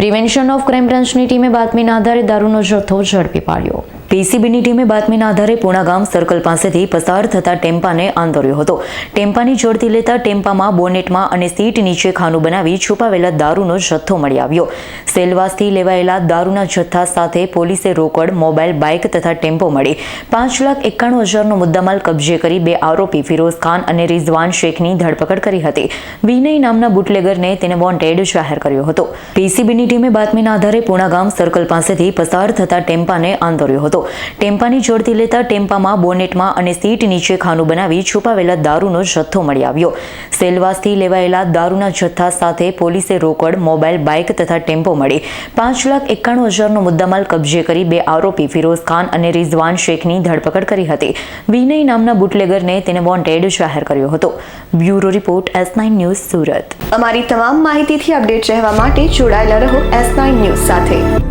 Prevention of crime બ્રાન્ચની ટીમે બાતમીના આધારે દારૂનો જથ્થો ઝડપી પાડ્યો. પીસીબીની ટીમે બાતમીના આધારે પૂણા ગામ સર્કલ પાસેથી પસાર થતા ટેમ્પાને આંતર્યો હતો. ટેમ્પાની ઝડપી લેતા ટેમ્પામાં બોનેટમાં અને સીટ નીચે ખાનું બનાવી છુપાવેલા દારૂનો જથ્થો મળી આવ્યો. સેલવાસથી લેવાયેલા દારૂના જથ્થા સાથે પોલીસે રોકડ, મોબાઈલ, બાઇક તથા ટેમ્પો મળી. પાંચ લાખ એકાણું હજારનો મુદ્દામાલ કબજે કરી બે આરોપી ફિરોઝ ખાન અને રિઝવાન શેખની ધરપકડ કરી હતી. વિનય નામના બુટલેગરને તેને વોન્ટેડ જાહેર કર્યો હતો. પીસીબીની ટીમે બાતમીના આધારે પૂણા ગામ સર્કલ પાસેથી પસાર થતા ટેમ્પાને આંદોર્યો ટેમ્પાની જોડતી લેતા ટેમ્પામાં બોનેટમાં અને સીટ નીચે ખાનું બનાવી છુપાવેલા દારૂનો જથ્થો મળી આવ્યો. સેલવાસથી લેવાયેલા દારૂના જથ્થા સાથે પોલીસે રોકડ, મોબાઈલ, બાઇક તથા ટેમ્પો મળી. પાંચ લાખ એકાણું હજારનો મુદ્દામાલ કબજે કરી બે આરોપી ફિરોઝ ખાન અને રિઝવાન શેખની ધરપકડ કરી હતી. વિનય નામના બુટલેગરને તેને વોન્ટેડ જાહેર કર્યો હતો. Bureau report, S nine news Surat. અમારી તમામ માહિતીથી અપડેટ રહેવા માટે જોડાયેલા રહો એસ નાઇન ન્યૂઝ સાથે.